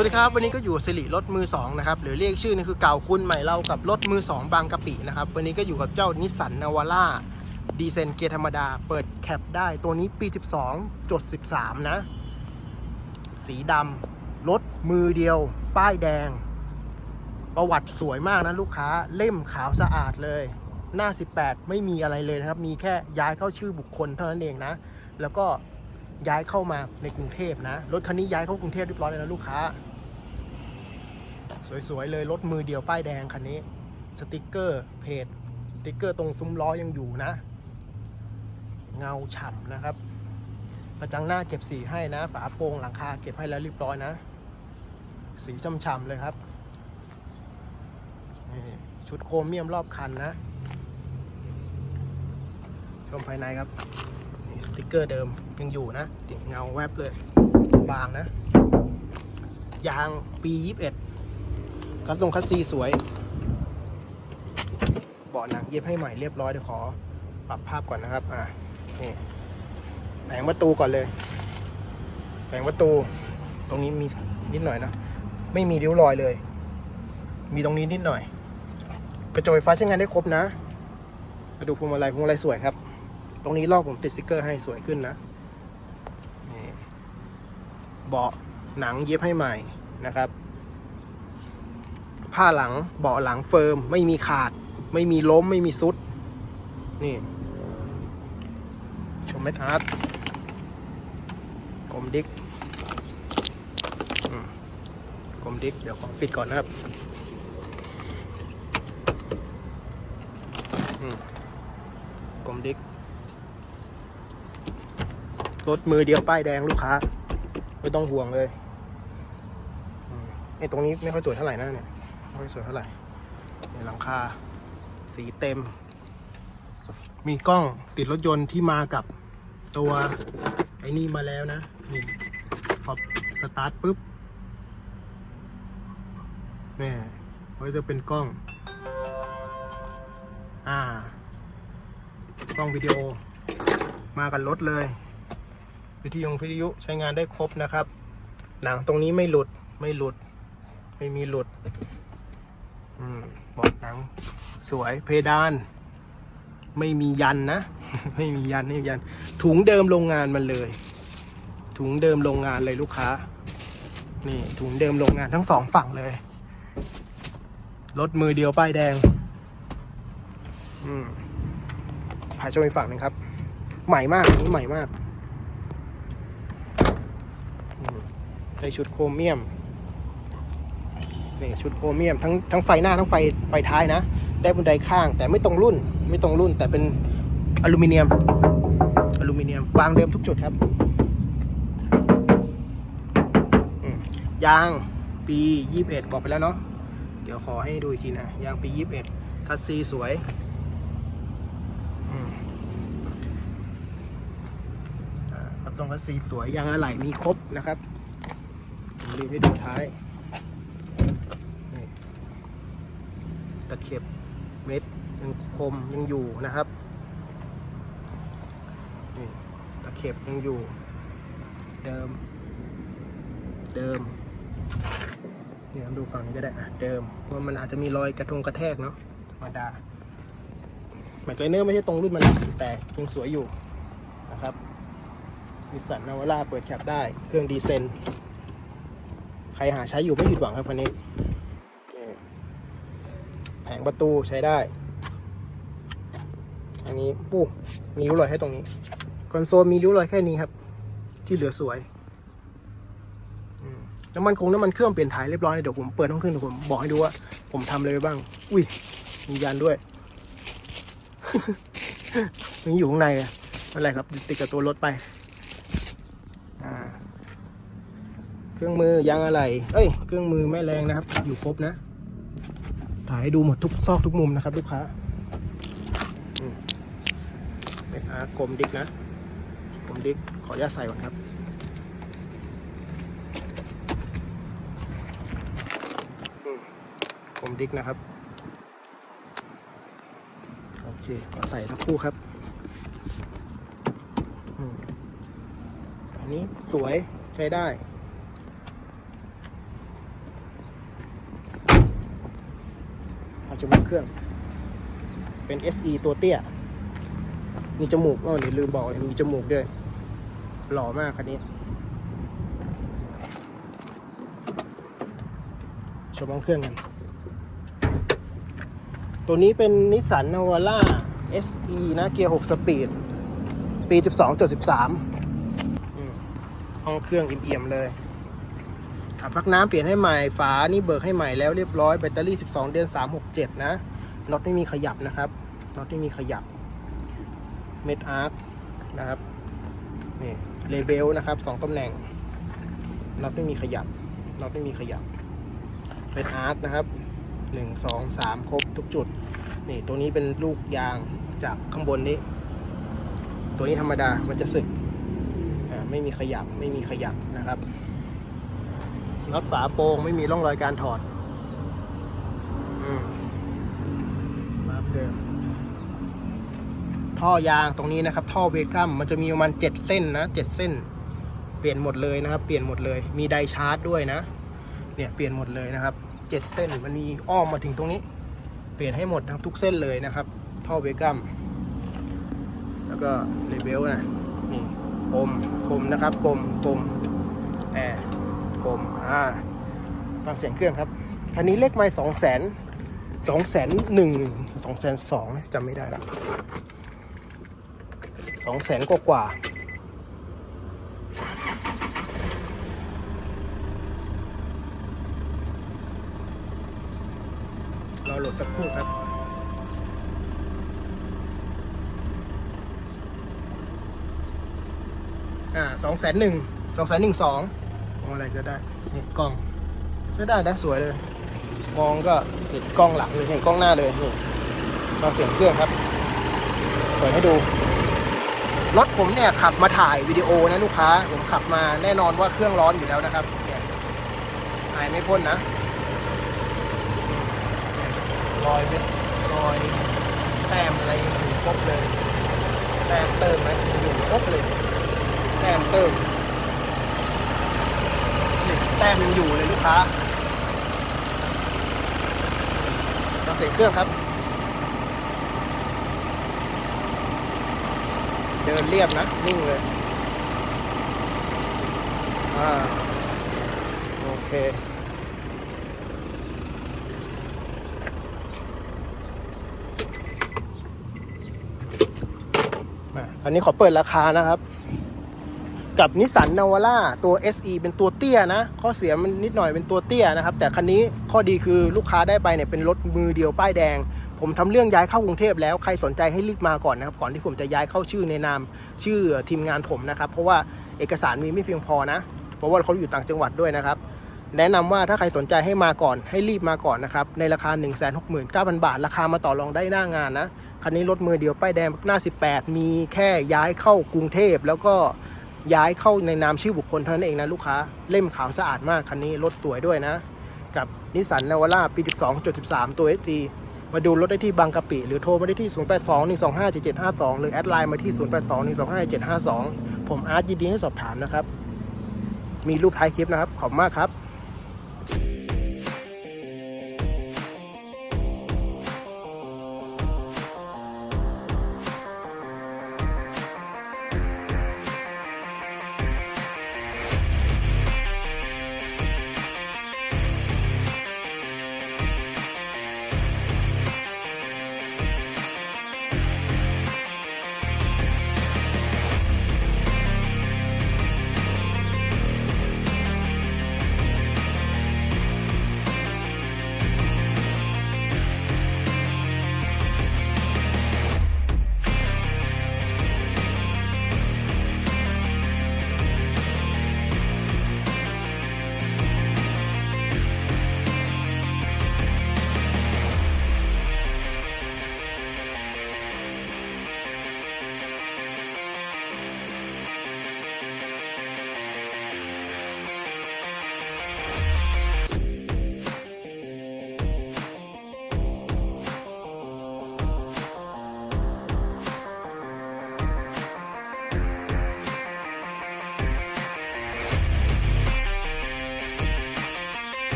วัสดีครับวันนี้ก็อยู่สิริรถมือ2นะครับหรือเรียกชื่อนึงคือเก่าคุณใหม่เรากับรถมือ 2 บางกะปินะครับวันนี้ก็อยู่กับเจ้านิสสันนาวาร่าดีเซนเกียร์ธรรมดา เปิดแคปได้ตัวนี้ปี 12จด13 นะ สีดำรถมือเดียว ป้ายแดง ประวัติสวยมากนะลูกค้าเล่มขาวสะอาดเลย หน้า 18 ไม่มีอะไรเลยนะครับ มีแค่ย้ายเข้าชื่อบุคคลเท่านั้นเองนะ แล้วก็ย้ายเข้ามาในกรุงเทพนะ รถคันนี้ย้ายเข้ากรุงเทพเรียบร้อยเลยนะลูกค้า สวยๆเลยรถมือเดียวป้ายแดงคันนี้สติกเกอร์เพจสติกเกอร์ตรงซุ้มล้อยังอยู่นะ เงาฉ่ำนะครับประจังหน้าเก็บสีให้นะ ฝาโปร่งหลังคาเก็บให้แล้วเรียบร้อยนะ สีช่ำๆเลยครับนี่ชุดโครเมียมรอบคันนะ ชมภายในครับนี่สติกเกอร์เดิมยังอยู่นะเงาแวบเลย บางนะ ยางปี 21 คัสทรงคัสซีสวย เบาะหนังเย็บให้ใหม่เรียบร้อยเดี๋ยวขอปรับภาพก่อนนะครับ อะนี่แผงประตูก่อนเลย แผงประตู ตรงนี้มีนิดหน่อยนะ ไม่มีริ้วรอยเลย มีตรงนี้นิดหน่อย กระจกไฟฟ้าใช้งานได้ครบนะมาดูพวงมาลัยพวงมาลัยสวยครับ ตรงนี้ลอกผมติดสติกเกอร์ให้สวยขึ้นนะ นี่ เบาะหนังเย็บให้ใหม่นะครับ ผ้าหลังเบาะหลังเฟิร์ม ไม่มีขาด ไม่มีล้มไม่มีซุด นี่ ชมเม็ดอาร์ตกลมดิกกลมดิกเดี๋ยวขอปิดก่อนนะครับกลมดิกรถมือเดียวป้ายแดงลูกค้า ไม่ต้องห่วงเลยไอ้ตรงนี้ไม่ค่อยสวยเท่าไหร่นะเนี่ย ไม่สวยเท่าไหร่เนี่ยหลังคา สีเต็ม มีกล้องติดรถยนต์ที่มากับตัวไอ้นี่มาแล้วนะนี่พอสตาร์ทปุ๊บนี่ไว้จะเป็นกล้อง อ่า กล้องวิดีโอ มากับรถเลย วิทยุวิทยุใช้งานได้ครบนะครับ หนังตรงนี้ไม่หลุด ไม่หลุด ไม่มีหลุด บอดหนังสวยเพดาน ไม่มียันนะ ไม่มียันไม่มียัน ถุงเดิมโรงงานมันเลย ถุงเดิมโรงงานเลยลูกค้า นี่ถุงเดิมโรงงานทั้งสองฝั่งเลย รถมือเดียวป้ายแดง อืมพาชมอีกฝั่งหนึ่งครับ ใหม่มากนนี้ใหม่มากในชุดโครเมียม นี่ชุดโครเมียมทั้งทั้งไฟหน้าทั้งไฟไฟท้ายนะ ได้บันไดข้างแต่ไม่ตรงรุ่น ไม่ตรงรุ่น แต่เป็นอลูมิเนียม อลูมิเนียมวางเดิมทุกจุดครับยางปี 21 บอกไปแล้วเนาะเดี๋ยวขอให้ดูอีกทีนะยางปี 21 คัสซีสวยอืมอ่าคัสซงคัสซีสวยยางอะไหล่มีครบนะครับผมรีวิวให้ดูท้าย ตะเข็บเม็ดยังคมยังอยู่นะครับนี่ตะเข็บยังอยู่ เดิม เดิมนี่ดูฝั่งนี้ก็ได้อะเดิมเพรามันอาจจะมีรอยกระทงกระแทกเนาะธรรมดาแมกไลเนอร์ไม่ใช่ตรงรุ่นมันนะแต่ยังสวยอยู่นะครับนิสสันนาวาร่าเปิดแคปได้เครื่องดีเซน ใครหาใช้อยู่ไม่ผิดหวังครับคันนี้ ผงประตูใช้ได้ อันนี้ปู้มีริ้วรอยให้ตรงนี้ คอนโซลมีริ้วรอยแค่นี้ครับ ที่เหลือสวยน้ำมันคงน้ำมันเครื่องเปลี่ยนถ่ายเรียบร้อยเดี๋ยวผมเปิดห้องเครื่องเดี๋ยวผมบอกให้ดูว่า ผมทำอะไรไปบ้าง อุ้ยมียันด้วยมีอยู่ข้างในอะอะไรครับ ติดกับตัวรถไปเครื่องมือยางอะไร เอ้ย เครื่องมือแม่แรงนะครับ อยู่ครบนะ ถ่ายให้ดูหมดทุกซอกทุกมุมนะครับลูกค้าเป็นอากลมดิกนะกลมดิกขออนุญาตใส่ก่อนครับกลมดิกนะครับ โอเคขอใส่สักครู่ครับอันนี้สวยใช้ได้ อาจจะมเครื่อง เป็น SE ตัวเตี้ย มีจมูกอ๋อนี่ลืมบอกมีจมูกด้วย หล่อมากคันนี้ ชมองเครื่องกัน ตัวนี้เป็นนิสสันนาวาร่า SE นะ เกียร์ 6 สปีด ปี 12.13อืมห้องเครื่องเอี่ยมๆเลย ถังพักน้ำเปลี่ยนให้ใหม่ ฝานี่เบิกให้ใหม่แล้วเรียบร้อย แบตเตอรี่ 12 เดือน 367 นะ น็อตไม่มีขยับนะครับ น็อตไม่มีขยับ เม็ดอาร์คนะครับ นี่ เลเบลนะครับ2ตำแหน่ง น็อตไม่มีขยับ น็อตไม่มีขยับเป็นอาร์คนะครับ 1 2 3 ครบทุกจุด นี่ตัวนี้เป็นลูกยางจากข้างบนนี้ ตัวนี้ธรรมดา มันจะสึกอ่าไม่มีขยับ ไม่มีขยับนะครับ น็อตฝาโปร่งไม่มีร่องรอยการถอดอมาเดิม ท่อยางตรงนี้นะครับ ท่อเวกัมมันจะมีประมาณเจ็ดเส้นนะเจ็ดเส้น เปลี่ยนหมดเลยนะครับ เปลี่ยนหมดเลย มีไดชาร์จด้วยนะ เนี่ยเปลี่ยนหมดเลยนะครับเจ็ดเส้นมันมีอ้อมมาถึงตรงนี้ เปลี่ยนให้หมดนะครับทุกเส้นเลยนะครับ ท่อเวกัมแล้วก็เลเบลนะนี่กลมกลมนะครับกลมกลมแอร์ มอ่าฟังเสียงเครื่องครับ คันนี้เลขไม้สองแสนสองแสนหนึ่งสองแสนสองจำไม่ได้ละสองแสนกว่ากว่าเราโหลดสักครู่ครับอ่าสองแสนหนึ่งสองแสนหนึ่งสอง มองอะไรก็ได้ นี่กล้องใช้ได้นะสวยเลย มองก็เห็นกล้องหลังเลยเห็นกล้องหน้าเลยนี่ฟังเสียงเครื่องครับ เปิดให้ดู รถผมเนี่ยขับมาถ่ายวิดีโอนะลูกค้า ผมขับมาแน่นอนว่าเครื่องร้อนอยู่แล้วนะครับถ่ายไม่พ้นนะรอยเม็ดรอยแต้มอะไรอยู่ครบเลย แต้มเติมไหมอยู่ครบเลย แต้มเติม แต้มยังอยู่เลยลูกค้าเราเสียเครื่องครับ เดินเรียบนะ นิ่งเลย อ่า โอเคอันนี้ขอเปิดราคานะครับ กับนิสสันนาวาร่าตัว SE เป็นตัวเตี้ยนะ ข้อเสียมันนิดหน่อยเป็นตัวเตี้ยนะครับ แต่คันนี้ข้อดีคือลูกค้าได้ไปเนี่ยเป็นรถมือเดียวป้ายแดง ผมทำเรื่องย้ายเข้ากรุงเทพแล้วใครสนใจให้รีบมาก่อนนะครับ ก่อนที่ผมจะย้ายเข้าชื่อในนามชื่อทีมงานผมนะครับ เพราะว่าเอกสารมีไม่เพียงพอนะ เพราะว่าเขาอยู่ต่างจังหวัดด้วยนะครับ แนะนำว่าถ้าใครสนใจให้มาก่อนให้รีบมาก่อนนะครับในราคา 1 6 9 0 0 0 บาท ราคามาต่อรองได้หน้างานนะคันนี้รถมือเดียวป้ายแดงหน้า 18 มีแค่ย้ายเข้ากรุงเทพแล้วก็ ย้ายเข้าในนามชื่อบุคคลเท่านั้นเองนะลูกค้าเล่มขาวสะอาดมากคันนี้รถสวยด้วยนะ กับนิสสันนาวาร่าปี 12.13 ตัว SG มาดูรถได้ที่บางกะปิ หรือโทรมาได้ที่ 0821257752 หรือแอดไลน์มาที่ 0821257752 ผมอาร์ตยินดีให้สอบถามนะครับ มีรูปท้ายคลิปนะครับ ขอบมากครับ